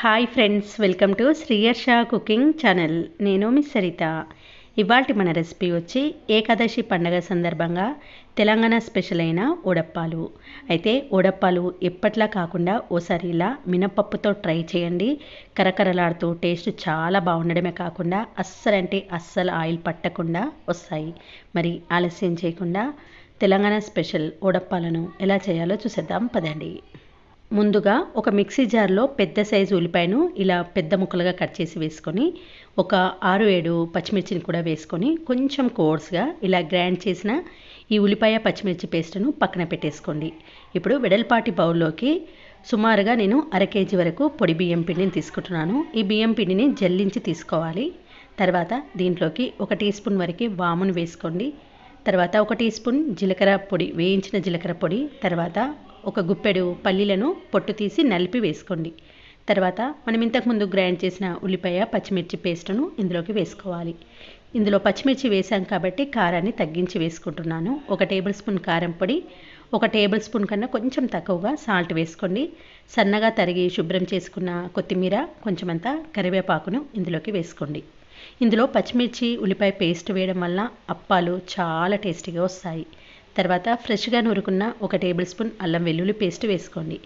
Hi friends welcome to Sriyarsha cooking channel నేను miss Saritha. ఇవాటి మన రెసిపీ వచ్చి ఏకాదశి పండగ సందర్భంగా తెలంగాణ స్పెషల్ అయిన ఉడప్పాలు అయితే ఉడప్పాలు ఎప్పట్లా కాకుండా ఓసారి ఇలా మినపప్పుతో ట్రై చేయండి. కరకరలాడుతూ టేస్ట్ చాలా బాగుండడమే కాకుండా అస్సలంటే అస్సలు ఆయిల్ పట్టకుండా వస్తాయి. మరి ఆలస్యం చేయకుండా తెలంగాణ స్పెషల్ ఉడప్పాలను ఎలా చేయాలో చూసేద్దాం పదండి. ముందుగా ఒక మిక్సీ జార్లో పెద్ద సైజు ఉల్లిపాయను ఇలా పెద్ద ముక్కలుగా కట్ చేసి వేసుకొని ఒక ఆరు ఏడు పచ్చిమిర్చిని కూడా వేసుకొని కొంచెం కోర్స్గా ఇలా గ్రైండ్ చేసిన ఈ ఉల్లిపాయ పచ్చిమిర్చి పేస్ట్ను పక్కన పెట్టేసుకోండి. ఇప్పుడు వెడల్పాటి బౌల్లోకి సుమారుగా నేను అర కేజీ వరకు పొడి బియ్యం పిండిని తీసుకుంటున్నాను. ఈ బియ్యం పిండిని జల్లించి తీసుకోవాలి. తర్వాత దీంట్లోకి ఒక టీ స్పూన్ వరకు వామును వేసుకోండి. తర్వాత ఒక టీ స్పూన్ జీలకర్ర పొడి వేయించిన జీలకర్ర పొడి తర్వాత ఒక గుప్పెడు పల్లీలను పొట్టు తీసి నలిపి వేసుకోండి. తర్వాత మనం ఇంతకుముందు గ్రైండ్ చేసిన ఉల్లిపాయ పచ్చిమిర్చి పేస్ట్ను ఇందులోకి వేసుకోవాలి. ఇందులో పచ్చిమిర్చి వేసాం కాబట్టి కారాన్ని తగ్గించి వేసుకుంటున్నాను. ఒక టేబుల్ స్పూన్ కారం పొడి ఒక టేబుల్ స్పూన్ కన్నా కొంచెం తక్కువగా సాల్ట్ వేసుకోండి. సన్నగా తరిగి శుభ్రం చేసుకున్న కొత్తిమీర కొంచెమంతా కరివేపాకును ఇందులోకి వేసుకోండి. ఇందులో పచ్చిమిర్చి ఉల్లిపాయ పేస్ట్ వేయడం వల్ల అప్పాలు చాలా టేస్టీగా వస్తాయి. తర్వాత ఫ్రెష్గా నూరుకున్న ఒక టేబుల్ స్పూన్ అల్లం వెల్లుల్లి పేస్ట్ వేసుకోండి.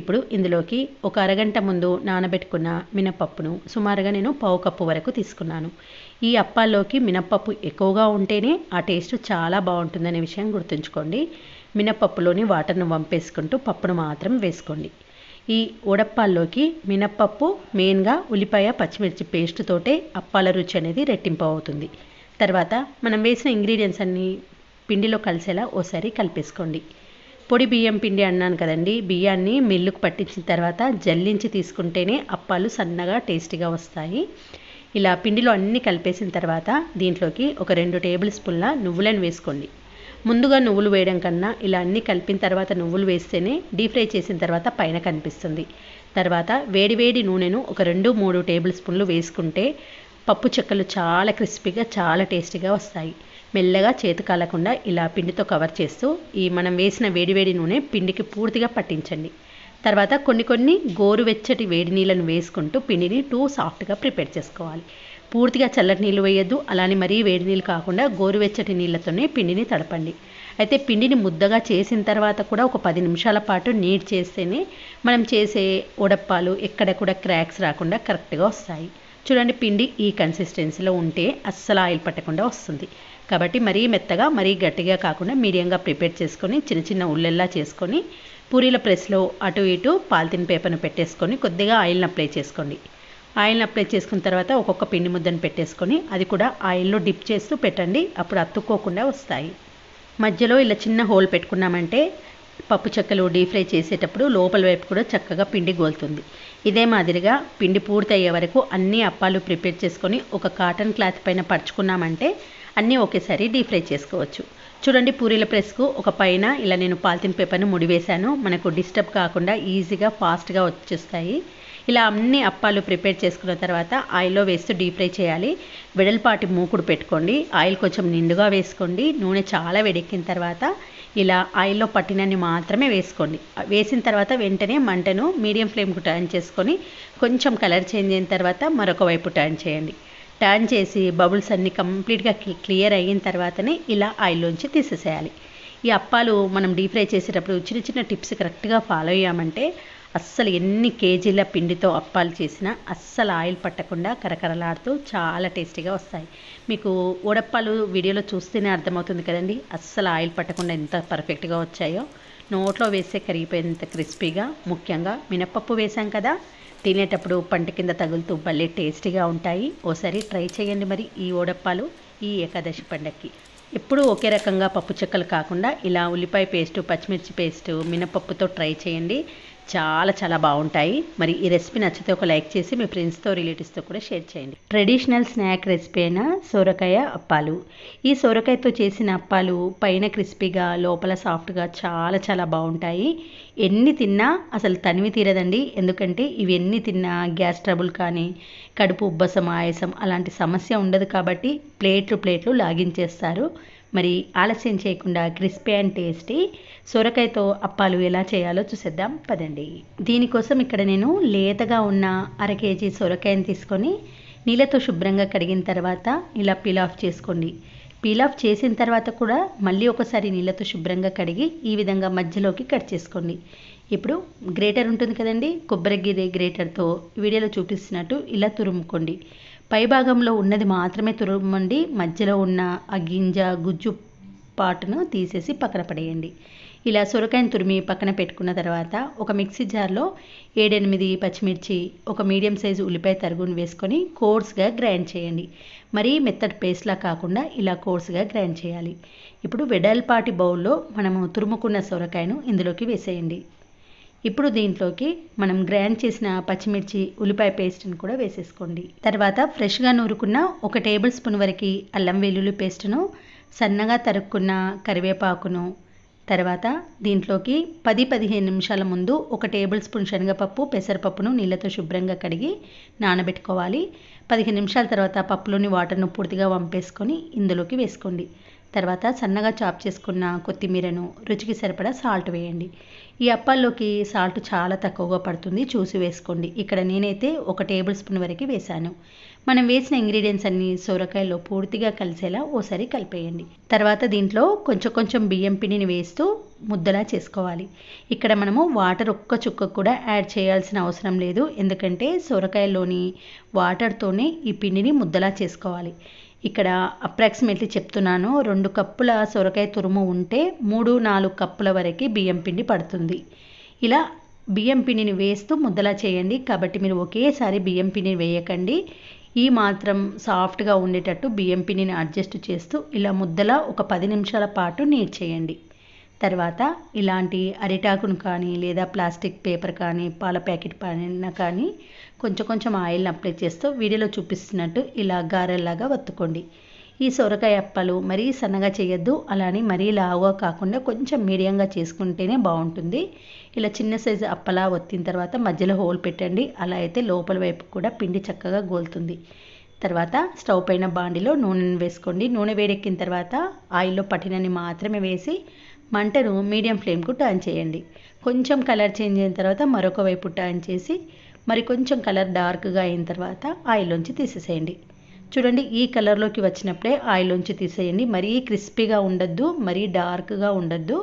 ఇప్పుడు ఇందులోకి ఒక అరగంట ముందు నానబెట్టుకున్న మినపప్పును సుమారుగా నేను పావు కప్పు వరకు తీసుకున్నాను. ఈ అప్పాల్లోకి మినపప్పు ఎక్కువగా ఉంటేనే ఆ టేస్ట్ చాలా బాగుంటుందనే విషయం గుర్తుంచుకోండి. మినపప్పులోని వాటర్ను వంపేసుకుంటూ పప్పును మాత్రం వేసుకోండి. ఈ ఉడప్పాల్లోకి మినప్పప్పు మెయిన్గా ఉల్లిపాయ పచ్చిమిర్చి పేస్ట్తోటే అప్పాల రుచి అనేది రెట్టింపు అవుతుంది. తర్వాత మనం వేసిన ఇంగ్రీడియంట్స్ అన్నీ పిండిలో కలిసేలా ఓసారి కలిపేసుకోండి. పొడి బియ్యం పిండి అన్నాను కదండి బియ్యాన్ని మిల్లుకు పట్టించిన తర్వాత జల్లించి తీసుకుంటేనే అప్పాలు సన్నగా టేస్టీగా వస్తాయి. ఇలా పిండిలో అన్నీ కలిపేసిన తర్వాత దీంట్లోకి ఒక రెండు టేబుల్ స్పూన్ల నువ్వులను వేసుకోండి. ముందుగా నువ్వులు వేయడం కన్నా ఇలా అన్నీ కలిపిన తర్వాత నువ్వులు వేస్తేనే డీప్ ఫ్రై చేసిన తర్వాత పైన కనిపిస్తుంది. తర్వాత వేడివేడి నూనెను ఒక రెండు మూడు టేబుల్ స్పూన్లు వేసుకుంటే పప్పు చెక్కలు చాలా క్రిస్పీగా చాలా టేస్టీగా వస్తాయి. మెల్లగా చేతి కాలకుండా ఇలా పిండితో కవర్ చేస్తూ ఈ మనం వేసిన వేడివేడి నూనె పిండికి పూర్తిగా పట్టించండి. తర్వాత కొన్ని కొన్ని గోరువెచ్చటి వేడి నీళ్ళను వేసుకుంటూ పిండిని టూ సాఫ్ట్గా ప్రిపేర్ చేసుకోవాలి. పూర్తిగా చల్లటి నీళ్ళు వేయద్దు అలానే మరీ వేడి నీళ్ళు కాకుండా గోరువెచ్చటి నీళ్ళతోనే పిండిని తడపండి. అయితే పిండిని ముద్దగా చేసిన తర్వాత కూడా ఒక పది నిమిషాల పాటు నీట్ చేస్తేనే మనం చేసే ఉడప్పాలు ఎక్కడ కూడా క్రాక్స్ రాకుండా కరెక్ట్గా వస్తాయి. చూడండి పిండి ఈ కన్సిస్టెన్సీలో ఉంటే అస్సలు ఆయిల్ పట్టకుండా వస్తుంది. కాబట్టి మరీ మెత్తగా మరీ గట్టిగా కాకుండా మీడియంగా ప్రిపేర్ చేసుకొని చిన్న చిన్న ఉల్లెల్లా చేసుకొని పూరీల ప్రెస్లో అటు ఇటు పాలిథిన్ పేపర్ను పెట్టేసుకొని కొద్దిగా ఆయిల్ని అప్లై చేసుకోండి. ఆయిల్ని అప్లై చేసుకున్న తర్వాత ఒక్కొక్క పిండి ముద్దను పెట్టేసుకొని అది కూడా ఆయిల్లో డిప్ చేస్తూ పెట్టండి. అప్పుడు అతుక్కోకుండా వస్తాయి. మధ్యలో ఇలా చిన్న హోల్ పెట్టుకున్నామంటే పప్పు చెక్కలు డీప్ ఫ్రై చేసేటప్పుడు లోపల వైపు కూడా చక్కగా పిండి గోలుతుంది. ఇదే మాదిరిగా పిండి పూర్తి అయ్యే వరకు అన్ని అప్పాలు ప్రిపేర్ చేసుకొని ఒక కాటన్ క్లాత్ పైన పరుచుకున్నామంటే అన్నీ ఒకేసారి డీప్ ఫ్రై చేసుకోవచ్చు. చూడండి పూరీల ప్రెస్కు ఒక పైన ఇలా నేను పాలిథిన్ పేపర్ను ముడివేశాను మనకు డిస్టర్బ్ కాకుండా ఈజీగా ఫాస్ట్గా వచ్చేస్తాయి. ఇలా అన్ని అప్పాలు ప్రిపేర్ చేసుకున్న తర్వాత ఆయిల్లో వేస్తూ డీప్ ఫ్రై చేయాలి. వెడల్పాటి మూకుడు పెట్టుకోండి. ఆయిల్ కొంచెం నిండుగా వేసుకోండి. నూనె చాలా వేడెక్కిన తర్వాత ఇలా ఆయిల్లో పట్టినన్ని మాత్రమే వేసుకోండి. వేసిన తర్వాత వెంటనే మంటను మీడియం ఫ్లేమ్కు టర్న్ చేసుకొని కొంచెం కలర్ చేంజ్ అయిన తర్వాత మరొక వైపు టర్న్ చేయండి. టర్న్ చేసి బబుల్స్ అన్నీ కంప్లీట్గా క్లియర్ అయిన తర్వాతనే ఇలా ఆయిల్లోంచి తీసేసేయాలి. ఈ అప్పాలు మనం డీప్ ఫ్రై చేసేటప్పుడు చిన్న చిన్న టిప్స్ కరెక్ట్గా ఫాలో అయ్యామంటే అస్సలు ఎన్ని కేజీల పిండితో అప్పాలు చేసినా అస్సలు ఆయిల్ పట్టకుండా కరకరలాడుతూ చాలా టేస్టీగా వస్తాయి. మీకు ఓడప్పాలు వీడియోలో చూస్తేనే అర్థమవుతుంది కదండి అస్సలు ఆయిల్ పట్టకుండా ఎంత పర్ఫెక్ట్గా వచ్చాయో. నోట్లో వేస్తే కరిగిపోయేంత క్రిస్పీగా ముఖ్యంగా మినప్పప్పు వేసాం కదా తినేటప్పుడు పంట కింద తగులుతూ భలే టేస్టీగా ఉంటాయి. ఓసారి ట్రై చేయండి మరి ఈ ఓడప్పాలు ఈ ఏకాదశి పండక్కి. ఎప్పుడూ ఒకే రకంగా పప్పు చెక్కలు కాకుండా ఇలా ఉల్లిపాయ పేస్టు పచ్చిమిర్చి పేస్టు మినపప్పుతో ట్రై చేయండి. చాలా చాలా బాగుంటాయి. మరి ఈ రెసిపీ నచ్చితే ఒక లైక్ చేసి మీ ఫ్రెండ్స్తో రిలేటివ్స్తో కూడా షేర్ చేయండి. ట్రెడిషనల్ స్నాక్ రెసిపీ అయిన సోరకాయ అప్పాలు. ఈ సోరకాయతో చేసిన అప్పాలు పైన క్రిస్పీగా లోపల సాఫ్ట్గా చాలా చాలా బాగుంటాయి. ఎన్ని తిన్నా అసలు తనివి తీరదండి. ఎందుకంటే ఇవి ఎన్ని తిన్నా గ్యాస్ ట్రబుల్ కానీ కడుపు ఉబ్బసం ఆయాసం అలాంటి సమస్య ఉండదు కాబట్టి ప్లేట్లు ప్లేట్లు లాగించేస్తారు. మరి ఆలస్యం చేయకుండా క్రిస్పీ అండ్ టేస్టీ సొరకాయతో అప్పాలు ఎలా చేయాలో చూసేద్దాం. పదండి. దీనికోసం ఇక్కడ నేను లేతగా ఉన్న అర కేజీ సొరకాయని తీసుకొని నీళ్ళతో శుభ్రంగా కడిగిన తర్వాత ఇలా పీల్ ఆఫ్ చేసుకోండి. పీల్ ఆఫ్ చేసిన తర్వాత కూడా మళ్ళీ ఒకసారి నీళ్ళతో శుభ్రంగా కడిగి ఈ విధంగా మధ్యలోకి కట్ చేసుకోండి. ఇప్పుడు గ్రేటర్ ఉంటుంది కదండి? కొబ్బరి గిరి గ్రేటర్తో వీడియోలో చూపిస్తున్నట్టు ఇలా తురుముకోండి. పై భాగంలో ఉన్నది మాత్రమే తురుమండి. మధ్యలో ఉన్న ఆ గింజ గుజ్జు పాటును తీసేసి పక్కన పడేయండి. ఇలా సొరకాయను తురిమి పక్కన పెట్టుకున్న తర్వాత ఒక మిక్సీ జార్లో ఏడెనిమిది పచ్చిమిర్చి ఒక మీడియం సైజు ఉల్లిపాయ తరుగుని వేసుకొని కోర్స్గా గ్రైండ్ చేయండి. మరీ మెత్తటి పేస్ట్లా కాకుండా ఇలా కోర్స్గా గ్రైండ్ చేయాలి. ఇప్పుడు వెడల్పాటి బౌల్లో మనము తురుముకున్న సొరకాయను ఇందులోకి వేసేయండి. ఇప్పుడు దీంట్లోకి మనం గ్రైండ్ చేసిన పచ్చిమిర్చి ఉల్లిపాయ పేస్ట్ని కూడా వేసేసుకోండి. తర్వాత ఫ్రెష్గా నూరుకున్న ఒక టేబుల్ స్పూన్ వరకు అల్లం వెల్లుల్లి పేస్ట్ను సన్నగా తరుక్కున్న కరివేపాకును తర్వాత దీంట్లోకి పది పదిహేను నిమిషాల ముందు ఒక టేబుల్ స్పూన్ శనగపప్పు పెసరపప్పును నీళ్ళతో శుభ్రంగా కడిగి నానబెట్టుకోవాలి. పదిహేను నిమిషాల తర్వాత పప్పులోని వాటర్ను పూర్తిగా వంపేసుకొని ఇందులోకి వేసుకోండి. తర్వాత సన్నగా చాప్ చేసుకున్న కొత్తిమీరను రుచికి సరిపడా సాల్ట్ వేయండి. ఈ అప్పాల్లోకి సాల్ట్ చాలా తక్కువగా పడుతుంది. చూసి వేసుకోండి. ఇక్కడ నేనైతే ఒక టేబుల్ స్పూన్ వరకు వేశాను. మనం వేసిన ఇంగ్రీడియంట్స్ అన్ని సొరకాయలో పూర్తిగా కలిసేలా ఓసారి కలిపేయండి. తర్వాత దీంట్లో కొంచెం కొంచెం బియ్యం పిండిని వేస్తూ ముద్దలా చేసుకోవాలి. ఇక్కడ మనము వాటర్ ఒక్క చుక్క కూడా యాడ్ చేయాల్సిన అవసరం లేదు. ఎందుకంటే సొరకాయలోని వాటర్తోనే ఈ పిండిని ముద్దలా చేసుకోవాలి. ఇక్కడ అప్రాక్సిమేట్లీ చెప్తున్నాను. రెండు కప్పుల సొరకాయ తురుము ఉంటే మూడు నాలుగు కప్పుల వరకు బియ్యం పిండి పడుతుంది. ఇలా బియ్యం పిండిని వేస్తూ ముద్దలా చేయండి. కాబట్టి మీరు ఒకేసారి బియ్యం పిండిని వేయకండి. ఈ మాత్రం సాఫ్ట్గా ఉండేటట్టు బియ్యం పిండిని అడ్జస్ట్ చేస్తూ ఇలా ముద్దలా ఒక పది నిమిషాల పాటు నీడ్ చేయండి. తర్వాత ఇలాంటి అరిటాకును కానీ లేదా ప్లాస్టిక్ పేపర్ కానీ పాల ప్యాకెట్ పైన కానీ కొంచెం కొంచెం ఆయిల్ని అప్లై చేస్తూ వీడియోలో చూపిస్తున్నట్టు ఇలా గారెల్లాగా వత్తుకోండి. ఈ సొరకాయ అప్పలు మరీ సన్నగా చేయొద్దు అలానే మరీ లావుగా కాకుండా కొంచెం మీడియంగా చేసుకుంటేనే బాగుంటుంది. ఇలా చిన్న సైజు అప్పలా వత్తిన తర్వాత మధ్యలో హోల్ పెట్టండి. అలా అయితే లోపల వైపు కూడా పిండి చక్కగా గోలుతుంది. తర్వాత స్టవ్ పైన బాండిలో నూనెను వేసుకోండి. నూనె వేడెక్కిన తర్వాత ఆయిల్లో పట్టినని మాత్రమే వేసి మంటను మీడియం ఫ్లేమ్కు టర్న్ చేయండి. కొంచెం కలర్ చేంజ్ అయిన తర్వాత మరొక వైపు టర్న్ చేసి మరి కొంచెం కలర్ డార్క్గా అయిన తర్వాత ఆయిల్లోంచి తీసేసేయండి. చూడండి ఈ కలర్లోకి వచ్చినప్పుడే ఆయిల్లోంచి తీసేయండి. మరీ క్రిస్పీగా ఉండొద్దు మరీ డార్క్గా ఉండొద్దు.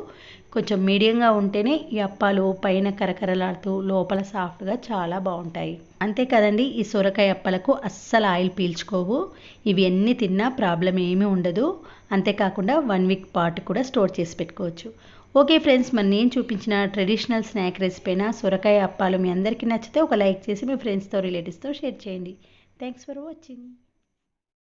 కొంచెం మీడియంగా ఉంటేనే ఈ అప్పాలు పైన కరకరలాడుతూ లోపల సాఫ్ట్గా చాలా బాగుంటాయి. అంతే కదండి ఈ సొరకాయ అప్పలకు అస్సలు ఆయిల్ పీల్చుకోవు. ఇవి ఎన్ని తిన్నా ప్రాబ్లం ఏమీ ఉండదు. అంతేకాకుండా వన్ వీక్ పాటు కూడా స్టోర్ చేసి పెట్టుకోవచ్చు. ఓకే ఫ్రెండ్స్ మరి నేను చూపించిన ట్రెడిషనల్ స్నాక్ రెసిపీ అయినా సొరకాయ అప్పాలు మీ అందరికీ నచ్చితే ఒక లైక్ చేసి మీ ఫ్రెండ్స్తో రిలేటివ్స్తో షేర్ చేయండి. Thanks for watching.